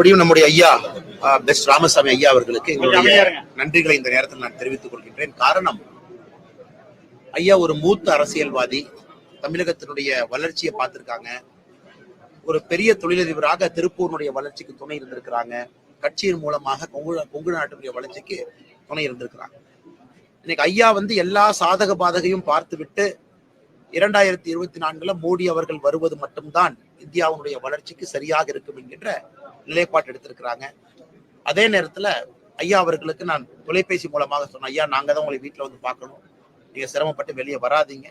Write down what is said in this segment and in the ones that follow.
மறுபடியும் நம்முடைய ஐயா பெஸ்ட் ராமசாமி ஐயா அவர்களுக்கு எங்களுடைய நன்றிகளை இந்த நேரத்தில் நான் தெரிவித்துக் கொள்கின்றேன். காரணம் ஐயா ஒரு மூத்த அரசியல்வாதி தமிழகத்தினுடைய வளர்ச்சியை பார்த்திருக்காங்க. ஒரு பெரிய தொழிலதிபராக திருப்பூருடைய வளர்ச்சிக்கு துணை இருந்திருக்கிறாங்க. கட்சியின் மூலமாக கொங்கு கொங்கு நாட்டினுடைய வளர்ச்சிக்கு துணை இருந்திருக்கிறாங்க. இன்னைக்கு ஐயா வந்து எல்லா சாதக பாதகையும் பார்த்துவிட்டு இரண்டாயிரத்தி இருபத்தி நான்குல மோடி அவர்கள் வருவது மட்டும்தான் இந்தியாவுடைய வளர்ச்சிக்கு சரியாக இருக்கும் என்கின்ற நிலைப்பாட்டு எடுத்திருக்கிறாங்க. அதே நேரத்துல ஐயா அவர்களுக்கு நான் தொலைபேசி மூலமாக சொன்னேன் ஐயா நாங்க தான் உங்களை வீட்டுல வந்து பார்க்கணும். நீங்க சிரமப்பட்டு வெளியே வராதீங்க.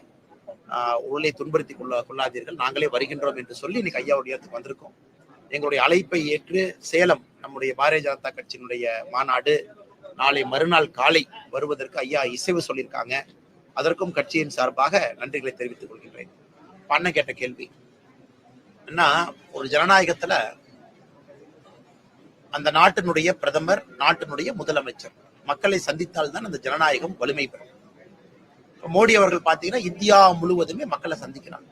உள்ளே துன்புறுத்தி கொள்ள கொள்ளாதீர்கள். நாங்களே வருகின்றோம் என்று சொல்லி இன்னைக்கு ஐயாவுடைய இடத்துக்கு வந்திருக்கோம். எங்களுடைய அழைப்பை ஏற்று சேலம் நம்முடைய பாரதிய ஜனதா கட்சியினுடைய மாநாடு நாளை மறுநாள் காலை வருவதற்கு ஐயா இசைவு சொல்லியிருக்காங்க. அதற்கும் கட்சியின் சார்பாக நன்றிகளை தெரிவித்துக் கொள்கின்றேன். பண்ண கேட்ட கேள்வி. என்ன ஒரு ஜனநாயகத்துல அந்த நாட்டினுடைய பிரதமர் நாட்டினுடைய முதலமைச்சர். மக்களை சந்தித்தால் தான் அந்த ஜனநாயகம் வலிமை பெறும். மோடி அவர்கள் பாத்தீங்கன்னா இந்தியா முழுவதுமே மக்களை சந்திக்கிறாங்க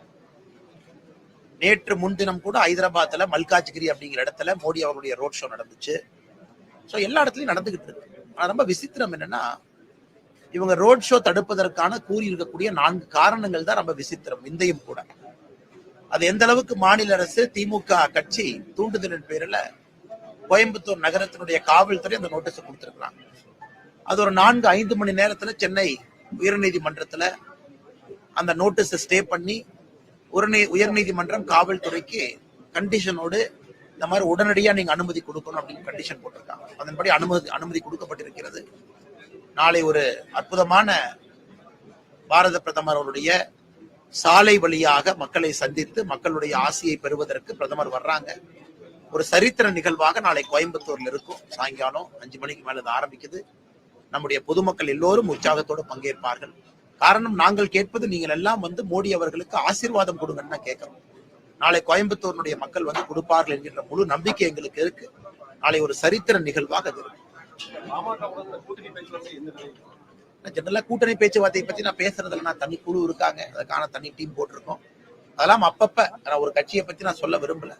நேற்று முன்தினம் கூட ஹைதராபாத்ல மல்காஜ்கிரி அப்படிங்கிற இடத்துல மோடி அவருடைய ரோட் ஷோ நடந்துச்சு. ஸோ எல்லா இடத்துலயும் நடந்துகிட்டு இருக்கு. ஆனா ரொம்ப விசித்திரம் என்னன்னா இவங்க ரோட் ஷோ தடுப்பதற்கான கூறி இருக்கக்கூடிய நான்கு காரணங்கள் தான் ரொம்ப விசித்திரம் இந்தையும் கூட. அது எந்த அளவுக்கு மாநில அரசு திமுக கட்சி தூண்டுதலின் பேரில் கோயம்புத்தூர் நகரத்தினுடைய காவல்துறை அந்த நோட்டீஸ் கொடுத்திருக்கிறாங்க. அது ஒரு நான்கு ஐந்து மணி நேரத்துல சென்னை உயர்நீதிமன்றத்துல அந்த நோட்டீஸை ஸ்டே பண்ணி உயர்நீ உயர்நீதிமன்றம் காவல்துறைக்கு கண்டிஷனோடு இந்த மாதிரி உடனடியா நீங்க அனுமதி கொடுக்கணும் அப்படின்னு கண்டிஷன் போட்டிருக்காங்க. அதன்படி அனுமதி அனுமதி கொடுக்கப்பட்டிருக்கிறது. நாளை ஒரு அற்புதமான பாரத பிரதமர் அவருடைய சாலை வழியாக மக்களை சந்தித்து மக்களுடைய ஆசையை பெறுவதற்கு பிரதமர் வர்றாங்க. ஒரு சரித்திர நிகழ்வாக நாளை கோயம்புத்தூர்ல இருக்கும். சாயங்காலம் அஞ்சு மணிக்கு மேல இது ஆரம்பிக்குது. நம்முடைய பொதுமக்கள் எல்லோரும் உற்சாகத்தோடு பங்கேற்பார்கள். காரணம் நாங்கள் கேட்பது நீங்கள் எல்லாம் வந்து மோடி அவர்களுக்கு ஆசீர்வாதம் கொடுங்கன்னு தான் கேட்கிறோம். நாளை கோயம்புத்தூரினுடைய மக்கள் வந்து கொடுப்பார்கள் என்கின்ற முழு நம்பிக்கை எங்களுக்கு இருக்கு. நாளை ஒரு சரித்திர நிகழ்வாக அது ஜெனரலா கூட்டணி பேச்சுவார்த்தையை பத்தி நான் பேசுறதுல நான் தனி குழு இருக்காங்க. அதுக்கான தனி டீம் போட்டிருக்கோம். அதெல்லாம் அப்பப்ப நான் ஒரு கட்சியை பத்தி நான் சொல்ல விரும்பல.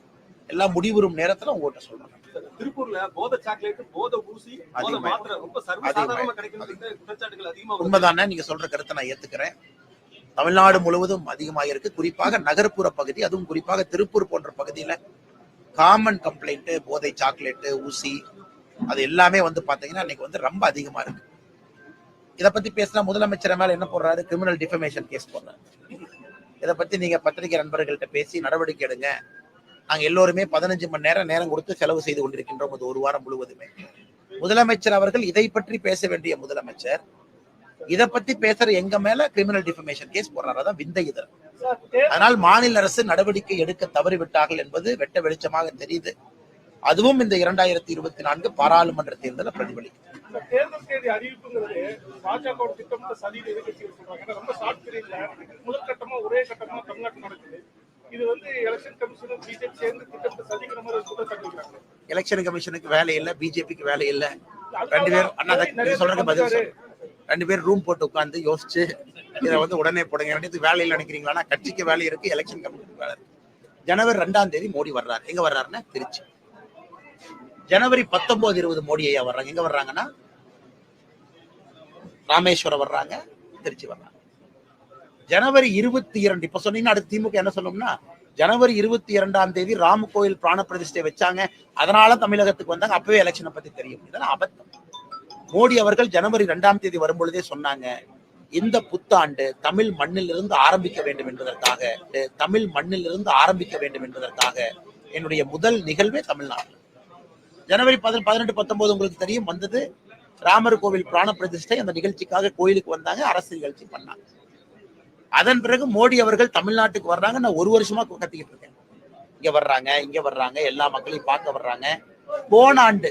எல்லாம் முடிவுறும் நேரத்துல உங்ககிட்ட சொல்றேன். திருப்பூர்ல போதை சாக்லேட் போதை ஊசி போதை அதிகமா- மாத்திரை ரொம்ப சர்வசாதாரணமா கிடைக்கிறது குற்றச்சாட்டுகள் அதிகமா வருது. உண்மைதானே? நீங்க சொல்ற கருத்தை நான் ஏத்துக்கிறேன். தமிழ்நாடு முழுவதும் அதிகமாக இருக்கு. குறிப்பாக நகர்ப்புற பகுதி அதுவும் குறிப்பாக திருப்பூர் போன்ற பகுதியில காமன் கம்ப்ளைண்ட் போதை சாக்லேட்டு ஊசி அது எல்லாமே வந்து பாத்தீங்கன்னா இன்னைக்கு வந்து ரொம்ப அதிகமா இருக்கு. இத பத்தி பேசினா முதலமைச்சர் மேல என்ன போடுறாரு? கிரிமினல் டிஃபமேஷன் கேஸ் போடுறாரு. இத பத்தி நீங்க பத்திரிகை நண்பர்கள்ட்ட பேசி நடவடிக்கை எடுங்க. நாங்க எல்லோருமே பதினஞ்சு மணி நேரம் நேரம் கொடுத்து செலவு செய்து கொண்டிருக்கின்றோம். அது ஒரு வாரம் முழுவதுமே. முதலமைச்சர் அவர்கள் இதை பற்றி பேச வேண்டிய முதலமைச்சர் இதை பத்தி பேசுற எங்க மேல கிரிமினல் டிஃபமேஷன் கேஸ் போடுறாரதான் விந்தை இதழ் அதனால் மாநில அரசு நடவடிக்கை எடுக்க தவறிவிட்டார்கள் என்பது வெட்ட வெளிச்சமாக தெரியுது. அதுவும் இந்த இரண்டாயிரத்தி இருபத்தி நான்கு பாராளுமன்ற தேர்தலை பிரதிபலிக்கும் இது வந்து எலெக்ஷன் கமிஷனும் பிஜேபி சேர்ந்து திட்டமிட்ட சதிங்கிற மாதிரி சாட்டிக்கிறாங்க எலெக்ஷன் கமிஷனுக்கு வேலை இல்ல பிஜேபிக்கு வேலை இல்ல. ரெண்டு பேரும் அண்ணா சொல்றதுக்கு பதில் சொல்லு. ரெண்டு பேரும் ரூம் போட்டு உட்கார்ந்து யோசிச்சு இதை வந்து உடனே போடுங்க. ரெண்டு வேலை இல்லை நினைக்கிறீங்களா? கட்சிக்கு வேலை இருக்கு எலெக்ஷன் கமிஷனுக்கு வேலை இருக்கு. ஜனவரி ரெண்டாம் தேதி மோடி வர்றாரு. எங்க வர்றாருன்னா திருச்சி. ஜனவரி பத்தொன்பது இருபது மோடி ஐயா வர்றாங்க. எங்க வர்றாங்கன்னா ராமேஸ்வரம் வர்றாங்க திருச்சி வர்றாங்க. ஜனவரி இருபத்தி இரண்டு இப்ப சொன்னீங்கன்னா அடுத்து திமுக என்ன சொல்லும்னா ஜனவரி இருபத்தி இரண்டாம் தேதி ராம கோயில் பிராண பிரதிஷ்டை வச்சாங்க. அதனால தமிழகத்துக்கு வந்தாங்க. அப்பவே எலெக்ஷனை பத்தி தெரியும். இதெல்லாம் அபத்தம். மோடி அவர்கள் ஜனவரி இரண்டாம் தேதி வரும்பொழுதே சொன்னாங்க இந்த புத்தாண்டு தமிழ் மண்ணிலிருந்து ஆரம்பிக்க வேண்டும் என்பதற்காக தமிழ் மண்ணிலிருந்து ஆரம்பிக்க வேண்டும் என்பதற்காக என்னுடைய முதல் நிகழ்வே தமிழ்நாடு. ஜனவரி பதி பதினெட்டு பத்தொன்பது உங்களுக்கு தெரியும் வந்தது. ராமர் கோவில் பிராண பிரதிஷ்டை அந்த நிகழ்ச்சிக்காக கோயிலுக்கு வந்தாங்க அரசு நிகழ்ச்சி பண்ணாங்க. அதன் பிறகு மோடி அவர்கள் தமிழ்நாட்டுக்கு வர்றாங்க. நான் ஒரு வருஷமா கத்திக்கிட்டு இருக்கேன். இங்க வர்றாங்க இங்க வர்றாங்க எல்லா மக்களையும் பார்க்க வர்றாங்க. போன ஆண்டு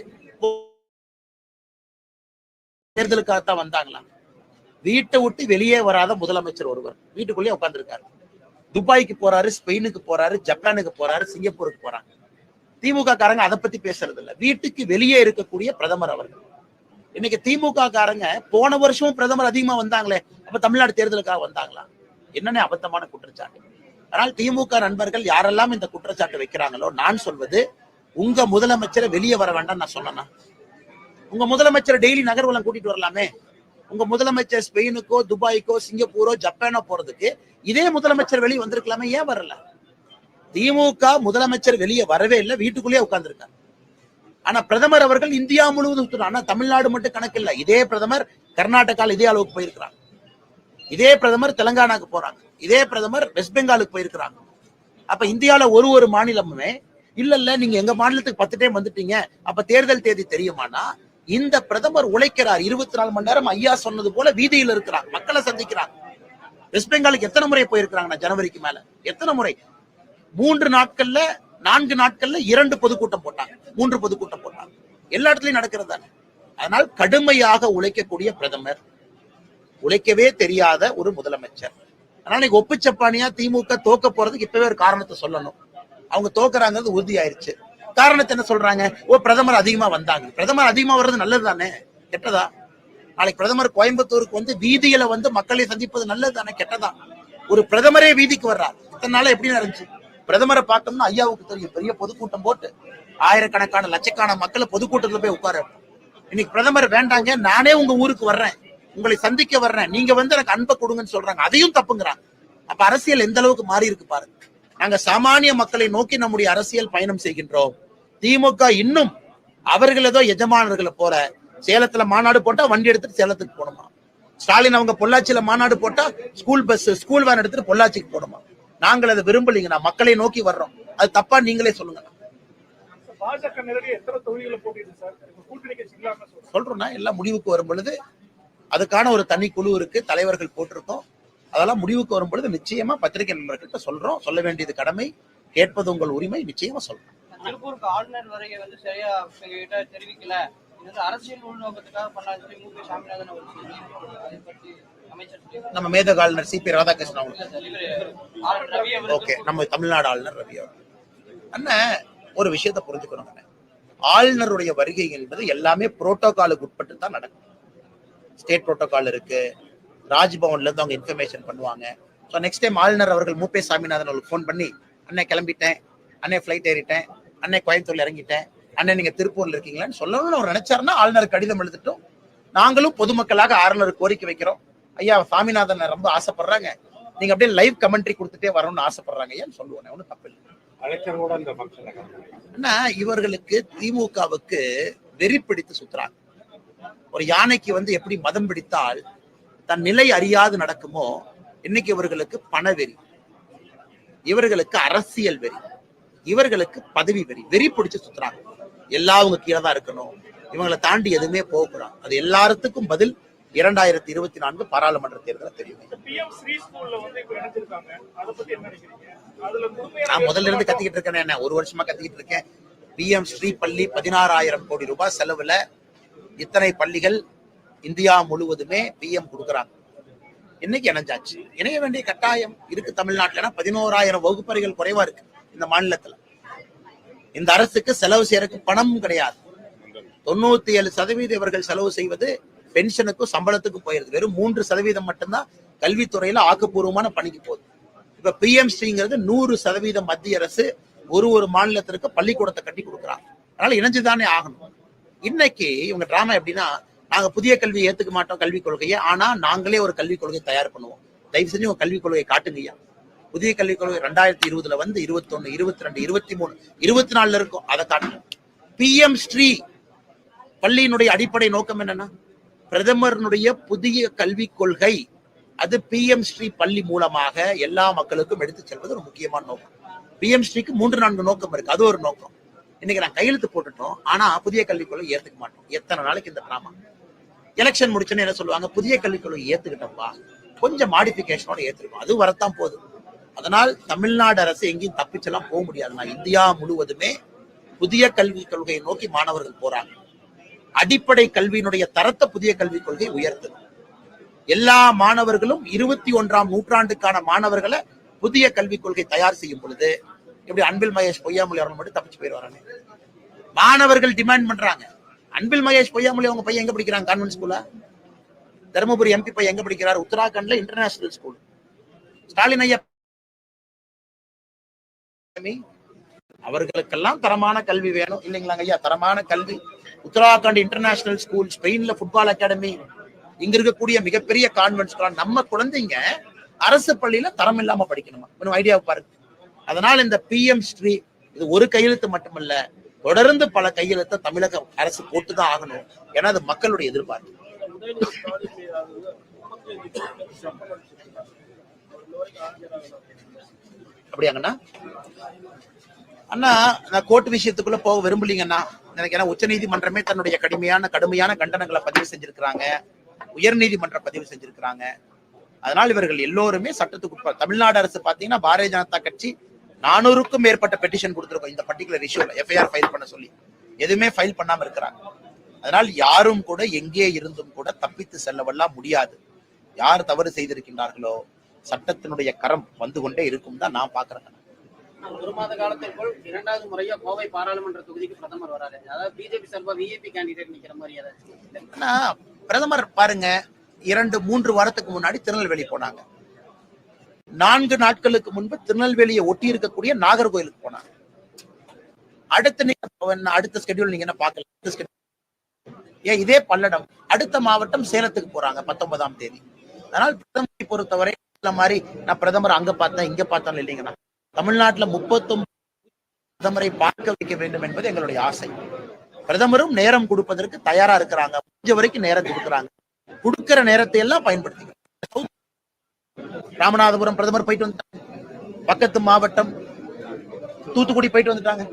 தேர்தலுக்காகத்தான் வந்தாங்களா? வீட்டை விட்டு வெளியே வராத முதலமைச்சர் ஒருவர். வீட்டுக்குள்ளேயே உட்காந்துருக்காரு துபாய்க்கு போறாரு ஸ்பெயினுக்கு போறாரு ஜப்பானுக்கு போறாரு சிங்கப்பூருக்கு போறாங்க. திமுக காரங்க அதை பத்தி பேசுறது இல்ல வீட்டுக்கு வெளியே இருக்கக்கூடிய பிரதமர் அவர்கள். இன்னைக்கு திமுக காரங்க போன வருஷமும் பிரதமர் அதிகமா வந்தாங்களே. அப்ப தமிழ்நாடு தேர்தலுக்காக வந்தாங்களா? என்னன்னே அபத்தமான குற்றச்சாட்டு? ஆனால் திமுக நண்பர்கள் யாரெல்லாம் இந்த குற்றச்சாட்டு வைக்கிறாங்களோ நான் சொல்வது உங்க முதலமைச்சரை வெளியே வர வேண்டாம் நான் சொன்னேன்னா உங்க முதலமைச்சர் டெய்லி நகர்வலம் கூட்டிட்டு வரலாமே? உங்க முதலமைச்சர் ஸ்பெயினுக்கோ துபாய்க்கோ சிங்கப்பூரோ ஜப்பானோ போறதுக்கு இதே முதலமைச்சர் வெளியே வந்திருக்கலாமே ஏன் வரல? திமுக முதலமைச்சர் வெளியே வரவே இல்லை வீட்டுக்குள்ளேயே உட்கார்ந்துருக்காங்க ஆனா பிரதமர் அவர்கள் இந்தியா முழுவதும் ஆனா தமிழ்நாடு மட்டும் கணக்கு இல்லை இதே பிரதமர் கர்நாடகாவில் இதே அளவுக்கு போயிருக்கிறாங்க இதே பிரதமர் தெலங்கானாக்கு போறாங்க. இதே பிரதமர் வெஸ்ட் பெங்காலுக்கு போயிருக்கிறாங்க. அப்ப இந்தியால ஒரு ஒரு மாநிலமுமே இல்ல இல்ல நீங்க எங்க மாநிலத்துக்கு பத்து டைம் வந்துட்டீங்க. அப்ப தேர்தல் தேதி தெரியுமானா? இந்த பிரதமர் உழைக்கிறார். இருபத்தி நாலு மணி நேரம் ஐயா சொன்னது போல வீதியில் இருக்கிறாங்க மக்களை சந்திக்கிறாங்க வெஸ்ட் பெங்காலுக்கு எத்தனை முறை போயிருக்கிறாங்க ஜனவரிக்கு மேல? எத்தனை முறை? மூன்று நாட்கள்ல நான்கு நாட்கள்ல இரண்டு பொதுக்கூட்டம் போட்டாங்க. மூன்று பொதுக்கூட்டம் போட்டாங்க. எல்லா இடத்துலயும் நடக்கிறது தானே? அதனால் கடுமையாக உழைக்கக்கூடிய பிரதமர் உழைக்கவே தெரியாத ஒரு முதலமைச்சர். அதனால இன்னைக்கு ஒப்புச்சப்பானியா திமுக தோக்க போறதுக்கு இப்பவே ஒரு காரணத்தை சொல்லணும். அவங்க தோக்குறாங்கிறது உறுதி ஆயிருச்சு காரணத்தை என்ன சொல்றாங்க? ஓ பிரதமர் அதிகமா வந்தாங்க. பிரதமர் அதிகமா வர்றது நல்லது தானே கெட்டதா? நாளைக்கு பிரதமர் கோயம்புத்தூருக்கு வந்து வீதியில வந்து மக்களை சந்திப்பது நல்லது தானே கெட்டதா? ஒரு பிரதமரே வீதிக்கு வர்றார். இத்தனை நாளா எப்படி நடந்துச்சு? பிரதமரை பார்க்கணும்னா ஐயாவுக்கு தெரியும். பெரிய பொதுக்கூட்டம் போட்டு ஆயிரக்கணக்கான லட்சக்கான மக்களை பொதுக்கூட்டத்துல போய் உட்கார இன்னைக்கு பிரதமர் வேண்டாங்க நானே உங்க ஊருக்கு வர்றேன். உங்களை சந்திக்க வர்றேன். நீங்க வந்து எனக்கு அன்பை கொடுங்கன்னு சொல்றாங்க. அதையும் தப்புங்கிறாங்க. அப்ப அரசியல் எந்த அளவுக்கு மாறி இருக்கு பாருங்க. நாங்க சாமானிய மக்களை நோக்கி நம்முடைய அரசியல் பயணம் செய்கின்றோம். திமுக இன்னும் அவர்கள் ஏதோ எஜமானர்களை போல சேலத்துல மாநாடு போட்டா வண்டி எடுத்துட்டு சேலத்துக்கு போகணுமா? ஸ்டாலின் அவங்க பொள்ளாச்சியில மாநாடு போட்டா ஸ்கூல் பஸ் ஸ்கூல் வேன் எடுத்துட்டு பொள்ளாச்சிக்கு போகணுமா? நாங்கள் அதை விரும்பலீங்கண்ணா மக்களை நோக்கி வர்றோம். அது தப்பா நீங்களே சொல்லுங்க. பாஜக நேரடி எத்தனை தொகுதிகளை சார்? கூட்டணி சொல்றோம்னா எல்லாம் முடிவுக்கு வரும் பொழுது அதுக்கான ஒரு தனி குழு இருக்கு தலைவர்கள் போட்டிருக்கோம். அதெல்லாம் முடிவுக்கு வரும் பொழுது நிச்சயமா பத்திரிகை நண்பர்கள்ட்ட சொல்றோம். சொல்ல வேண்டியது கடமை கேட்பது உங்கள் உரிமை நிச்சயமா சொல்றோம். திருப்பூருக்கு ஆளுநர் வருகை வந்து சரியா எங்ககிட்ட தெரிவிக்கல. இது வந்து அரசியல் உள்நோக்கத்துக்காக பண்ணான்னு சொல்லி மு க சாமிநாதன் அவர் சொல்லி அதை பற்றி அமைச்சர் சொல்லி நம்ம மேதக ஆளுநர் சி பி ராதாகிருஷ்ணன் ஓகே நம்ம தமிழ்நாடு ஆளுநர் ரவி அவர்கள். அண்ணன் ஒரு விஷயத்தை புரிஞ்சுக்கணும். ஆளுநருடைய வருகை என்பது எல்லாமே புரோட்டோகாலுக்கு உட்பட்டு தான் நடக்கும். ஸ்டேட் புரோட்டோகால் இருக்கு. ராஜ்பவன்ல இருந்து அவங்க இன்ஃபர்மேஷன் பண்ணுவாங்க. ஸோ நெக்ஸ்ட் டைம் ஆளுநர் அவர்கள் மூப்பே சாமிநாதன் அவர்களுக்கு ஃபோன் பண்ணி அண்ணே கிளம்பிட்டேன். அண்ணே ஃப்ளைட் ஏறிட்டேன். அண்ணே கோயம்புத்தூர்ல இறங்கிட்டேன். அண்ணே நீங்க திருப்பூர்ல இருக்கீங்களான்னு சொல்லணும்னு அவர் நினைச்சாருன்னா ஆளுநர் கடிதம் எழுதிட்டோம். நாங்களும் பொதுமக்களாக ஆளுநர் கோரிக்கை வைக்கிறோம். ஐயா சாமிநாதன் ரொம்ப ஆசைப்படுறாங்க. நீங்க அப்படியே லைவ் கமெண்ட்ரி கொடுத்துட்டே வரணும்னு ஆசைப்படுறாங்க. ஏன்னு சொல்லுவேன் ஒன்றும் தப்பு இல்லை. இவர்களுக்கு திமுகவுக்கு வெறி பிடித்து சுத்துறாங்க. ஒரு யானைக்கு வந்து எப்படி மதம் பிடித்தால் தன் நிலை அறியாது நடக்குமோ இன்னைக்கு இவர்களுக்கு பணவெறி இவர்களுக்கு அரசியல் வெறி இவர்களுக்கு பதவி வெறி வெறி பிடிச்சு சுத்துறாங்க. எல்லாம் அவங்க கீழே தான் இருக்கணும். இவங்களை தாண்டி எதுவுமே போகக்கூடாது அது எல்லாத்துக்கும் பதில் இரண்டாயிரத்தி இருபத்தி நான்கு பாராளுமன்ற தேர்தலில் தெரியும். நான் முதல்ல இருந்து கத்திக்கிட்டு இருக்கேன் என்ன? ஒரு வருஷமா கத்திக்கிட்டு இருக்கேன். பிஎம் ஸ்ரீ பள்ளி பதினாறாயிரம் கோடி ரூபாய் செலவுல இத்தனை பள்ளிகள் இந்தியா முழுவதுமே பிஎம் கொடுக்குறாங்க. இன்னைக்கு இணைஞ்சாச்சு. இணைய வேண்டிய கட்டாயம் இருக்கு தமிழ்நாட்டுல. பதினோராயிரம் வகுப்பறைகள் குறைவா இருக்கு இந்த மாநிலத்துல. இந்த அரசுக்கு செலவு செய்யறதுக்கு பணமும் கிடையாது. தொண்ணூத்தி ஏழு சதவீதம் இவர்கள் செலவு செய்வது பென்ஷனுக்கும் சம்பளத்துக்கும் போயிருது. வெறும் மூன்று சதவீதம் மட்டும்தான் கல்வித்துறையில ஆக்கப்பூர்வமான பணிக்கு போகுது. இப்ப பிஎம்சிங்கிறது ஸ்ரீங்கிறது நூறு சதவீதம் மத்திய அரசு ஒரு ஒரு மாநிலத்திற்கு பள்ளிக்கூடத்தை கட்டி கொடுக்குறாங்க. அதனால இணைஞ்சுதானே ஆகணும். இன்னைக்கு இவங்க டிராமா எப்படின்னா நாங்க புதிய கல்வியை ஏத்துக்க மாட்டோம் கல்விக் கொள்கையை ஆனா நாங்களே ஒரு கல்விக் கொள்கையை தயார் பண்ணுவோம். தயவு செஞ்சு உங்க கல்விக் கொள்கையை காட்டுங்கய்யா புதிய கல்விக் கொள்கை ரெண்டாயிரத்தி இருபதுல வந்து இருபத்தொன்னு இருபத்தி ரெண்டு இருபத்தி மூணு இருபத்தி நாலுல இருக்கும். அதை காட்டணும் பிஎம் ஸ்ரீ பள்ளியினுடைய அடிப்படை நோக்கம் என்னன்னா பிரதமரனுடைய புதிய கல்விக் கொள்கை அது பிஎம் ஸ்ரீ பள்ளி மூலமாக எல்லா மக்களுக்கும் எடுத்து செல்வது ஒரு முக்கியமான நோக்கம். பிஎம் ஸ்ரீக்கு மூன்று நான்கு நோக்கம் இருக்கு. அது ஒரு நோக்கம். இன்னைக்கு நான் கையெழுத்து போட்டுட்டோம். ஆனா புதிய கல்விக் கொள்கை ஏத்துக்க மாட்டோம். எத்தனை நாளைக்கு இந்த டிராமா எலெக்ஷன் முடிச்சோன்னு என்ன சொல்லுவாங்க? புதிய கல்விக் கொள்கை ஏத்துக்கிட்டோம்ப்பா. கொஞ்சம் மாடிபிகேஷனோட ஏத்துருக்கோம். அது வரத்தான் போதும் அதனால் தமிழ்நாடு அரசு எங்கேயும் தப்பிச்செல்லாம் போக முடியாது. இந்தியா முழுவதுமே புதிய கல்விக் கொள்கையை நோக்கி மாணவர்கள் போறாங்க. அடிப்படை கல்வியினுடைய தரத்தை புதிய கல்விக் கொள்கை உயர்த்துது. எல்லா மாணவர்களும் இருபத்தி ஒன்றாம் நூற்றாண்டுக்கான மாணவர்களை புதிய கல்விக் கொள்கை தயார் செய்யும் பொழுது எப்படி அன்பில் மகேஷ் பொய்யாமொழி அவர்கள் மட்டும் தப்பிச்சு போயிடுவாங்க மாணவர்கள் டிமாண்ட் பண்றாங்க. அன்பில் மகேஷ் பொய்யாமொழி அவங்க பையன் எங்க படிக்கிறாங்க கான்வென்ட் ஸ்கூல்ல தருமபுரி எம்பி பையன் எங்க படிக்கிறார்? உத்தராகண்ட்ல இன்டர்நேஷனல் ஸ்கூல் ஸ்டாலின் ஐயா அவர்களுக்கெல்லாம் தரமான கல்வி வேணும். இல்லைங்களாங்க ஐயா? தரமான கல்வி. உத்தராகண்ட் இன்டர்நேஷனல் ஸ்கூல் ஸ்பெயின்ல ஃபுட்பால் அகாடமி இங்க இருக்கக்கூடிய மிகப்பெரிய கான்வென்ட் நம்ம குழந்தைங்க அரசு பள்ளியில தரம் இல்லாம படிக்கணுமா? இன்னும் ஐடியாவை பாருங்க. அதனால் இந்த பிஎம் ஸ்ரீ இது ஒரு கையெழுத்து மட்டுமல்ல தொடர்ந்து பல கையெழுத்தை தமிழக அரசு போட்டுதான் ஆகணும். ஏன்னா அது மக்களுடைய எதிர்பார்ப்பு. அப்படியாங்கண்ணா? அண்ணா நான் கோர்ட் விஷயத்துக்குள்ள போக விரும்பலீங்கண்ணா. எனக்கு ஏன்னா உச்ச நீதிமன்றமே தன்னுடைய கடுமையான கடுமையான கண்டனங்களை பதிவு செஞ்சிருக்கிறாங்க. உயர் நீதிமன்றம் பதிவு செஞ்சிருக்கிறாங்க. அதனால் இவர்கள் எல்லோருமே சட்டத்துக்கு தமிழ்நாடு அரசு பாத்தீங்கன்னா பாரதிய ஜனதா கட்சி நானூறுக்கும் மேற்பட்ட பெட்டிஷன் கொடுத்திருக்கோம் இந்த பர்டிகுலர் இஷ்யூல எஃப்ஐஆர் ஃபைல் பண்ண சொல்லி. எதுவுமே ஃபைல் பண்ணாம இருக்கிறாங்க. அதனால் யாரும் கூட எங்கே இருந்தும் கூட தப்பித்து செல்லவெல்லாம் முடியாது. யார் தவறு செய்திருக்கின்றார்களோ சட்டத்தினுடைய கரம் வந்து கொண்டே இருக்கும் தான் நான் பாக்குறேன் ஒரு மாத காலத்திற்குள் இரண்டாவது முறையா கோவை பாராளுமன்ற தொகுதிக்கு பிரதமர் வராரு. அதாவது பிஜேபி சார்பா விஐபி கேண்டிடேட் நிக்கிற மாதிரி ஏதாச்சும் பிரதமர் பாருங்க இரண்டு மூன்று வாரத்துக்கு முன்னாடி திருநெல்வேலி போனாங்க. நான்கு நாட்களுக்கு முன்பு திருநெல்வேலியை ஒட்டி இருக்கக்கூடிய நாகர்கோயிலுக்கு போனாங்க அடுத்த நீங்க அடுத்த ஸ்கெடியூல் நீங்க என்ன பார்க்கல ஏன் இதே பல்லடம். அடுத்த மாவட்டம் சேலத்துக்கு போறாங்க பத்தொன்பதாம் தேதி. அதனால் பிரதமரை பொறுத்தவரை மாதிரி நான் பிரதமர் அங்க பார்த்தேன் இங்க பார்த்தேன் இல்லைங்கண்ணா. தமிழ்நாட்டுல முப்பத்தொன்பது பிரதமரை பார்க்க வைக்க வேண்டும் என்பது எங்களுடைய ஆசை. பிரதமரும் நேரம் கொடுப்பதற்கு தயாரா இருக்கிறாங்க. முடிஞ்ச வரைக்கும் நேரம் கொடுக்குறாங்க. கொடுக்கிற நேரத்தை எல்லாம் பயன்படுத்திக்கிறோம் ராமநாதபுரம் பிரதமர் போயிட்டு வந்துட்டாங்க. பக்கத்து மாவட்டம் தூத்துக்குடி போயிட்டு வந்துட்டாங்க.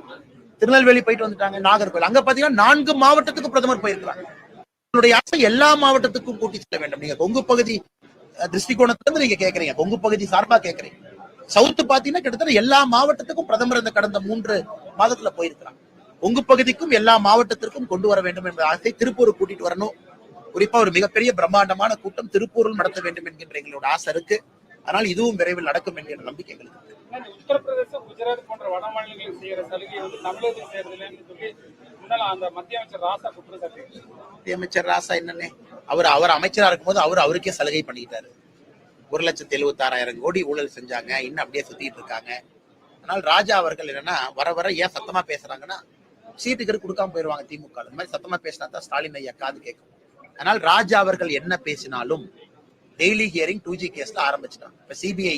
திருநெல்வேலி போயிட்டு வந்துட்டாங்க. நாகர்கோவில். அங்க பாத்தீங்கன்னா நான்கு மாவட்டத்துக்கு பிரதமர் போயிருக்கிறாங்க உங்களுடைய ஆசை எல்லா மாவட்டத்துக்கும் கூட்டி செல்ல வேண்டும். நீங்க கொங்கு பகுதி திருஷ்டி திருஷ்டிகோணத்துல நீங்க கேக்குறீங்க. கொங்கு பகுதி சார்பா கேக்குறீங்க. சவுத் பாத்தீங்கன்னா கிட்டத்தட்ட எல்லா மாவட்டத்துக்கும் பிரதமர் இந்த கடந்த மூன்று மாதத்துல போயிருக்கிறாங்க கொங்கு பகுதிக்கும் எல்லா மாவட்டத்திற்கும் கொண்டு வர வேண்டும் என்ற ஆசை திருப்பூர் கூட்டிட்டு வரணும். குறிப்பா ஒரு மிகப்பெரிய பிரம்மாண்டமான கூட்டம் திருப்பூரில் நடத்த வேண்டும் என்கின்ற எங்களோட ஆசை இருக்கு. அதனால் இதுவும் விரைவில் நடக்கும் என்கிற நம்பிக்கை எங்களுக்கு உத்தரப்பிரதேசம் குஜராத் போன்ற வட மாநிலங்களில் செய்யற சலுகை வந்து தமிழகத்தில் சொல்லி முன்னால அந்த மத்திய அமைச்சர் ராசா குற்றம் சாட்டி மத்திய அமைச்சர் ராசா என்னன்னே? அவர் அவர் அமைச்சரா இருக்கும்போது அவர் அவருக்கே சலுகை பண்ணிக்கிட்டாரு ஒரு லட்சத்தி எழுபத்தி ஆறாயிரம் கோடி ஊழல் செஞ்சாங்க. இன்னும் அப்படியே சுத்திட்டு இருக்காங்க. அதனால் ராஜா அவர்கள் என்னன்னா வர வர ஏன் சத்தமா பேசுறாங்கன்னா சீட்டுக்கு கொடுக்காம போயிருவாங்க திமுக. இந்த மாதிரி சத்தமா பேசினா தான் ஸ்டாலின் ஐயா காது கேட்கும். அதனால் ராஜா அவர்கள் என்ன பேசினாலும் டெய்லி ஹியரிங் டூ ஜி கேஸ்ல ஆரம்பிச்சிட்டாங்க. இப்ப சிபிஐ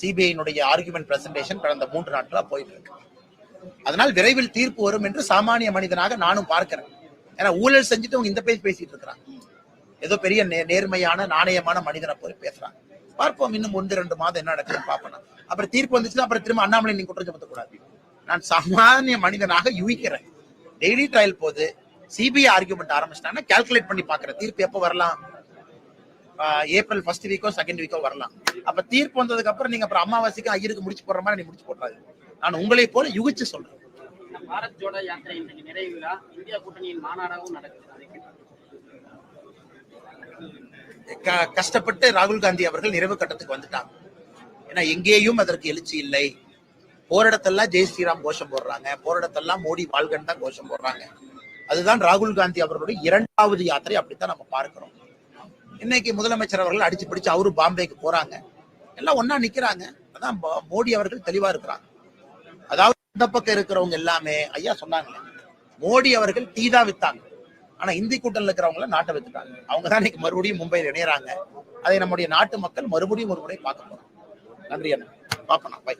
சிபிஐனுடைய ஆர்குமெண்ட் பிரசன்டேஷன் கடந்த மூன்று நாட்களா போயிட்டு இருக்கு அதனால் விரைவில் தீர்ப்பு வரும் என்று சாமானிய மனிதனாக நானும் பார்க்கிறேன். ஏன்னா ஊழல் செஞ்சுட்டு அவங்க இந்த பேசி பேசிட்டு இருக்கிறாங்க. ஏதோ பெரிய நேர்மையான நாணயமான மனிதனை போய் பேசுறாங்க. பார்ப்போம் இன்னும் ஒன்று ரெண்டு மாதம் என்ன நடக்குதுன்னு பார்ப்போம். அப்புறம் தீர்ப்பு வந்துச்சுன்னா அப்புறம் திரும்ப அண்ணாமலை நீங்க குற்றம் சுமத்தக்கூடாது. நான் சாமானிய மனிதனாக யூகிக்கிறேன். டெய்லி ட்ரையல் போது சிபிஐ ஆர்குமெண்ட் ஆரம்பிச்சிட்டாங்கன்னா கால்குலேட் பண்ணி பாக்குறேன் தீர்ப்பு எப்போ வரலாம்? ஏப்ரல் ஃபர்ஸ்ட் வீக்கோ செகண்ட் வீக்கோ வரலாம். அப்ப தீர்ப்பு வந்ததுக்கு அப்புறம் நீங்க அப்புறம் அமாவாசைக்கு ஐயருக்கு முடிச்சு போடுற மாதிரி நீ முடிச்சு போடுறாரு நான் உங்களை போல யுகிச்சு சொல்றேன். பாரத் ஜோடோ யாத்திரை இன்றைக்கு நிறைவு விழா இந்தியா கூட்டணியின் மாநாடாகவும் நடக்குது. கஷ்டப்பட்டு ராகுல் காந்தி அவர்கள் நிறைவு கட்டத்துக்கு வந்துட்டாங்க. ஏன்னா எங்கேயும் அதற்கு எழுச்சி இல்லை. போரிடத்தெல்லாம் ஜெய் ஸ்ரீராம் கோஷம் போடுறாங்க. போரிடத்தெல்லாம் மோடி வாழ்கன் தான் கோஷம் போடுறாங்க. அதுதான் ராகுல் காந்தி அவர்களுடைய இரண்டாவது யாத்திரை அப்படித்தான் நம்ம பார்க்கிறோம். இன்னைக்கு முதலமைச்சர் அவர்கள் அடிச்சு பிடிச்சு அவரு பாம்பேக்கு போறாங்க. எல்லாம் ஒன்னா நிக்கிறாங்க. அதான் மோடி அவர்கள் தெளிவா இருக்கிறாங்க. அதாவது இந்த பக்கம் இருக்கிறவங்க எல்லாமே ஐயா சொன்னாங்க மோடி அவர்கள் டீ தான் வித்தாங்க. ஆனா இந்தி கூட்டணியில் இருக்கிறவங்கள நாட்டை வித்துட்டாங்க. அவங்க தான் இன்னைக்கு மறுபடியும் மும்பையில் இணையறாங்க. அதை நம்முடைய நாட்டு மக்கள் மறுபடியும் ஒரு முறை பார்க்க போறோம். நன்றி அண்ணா. பாப்பண்ணா பை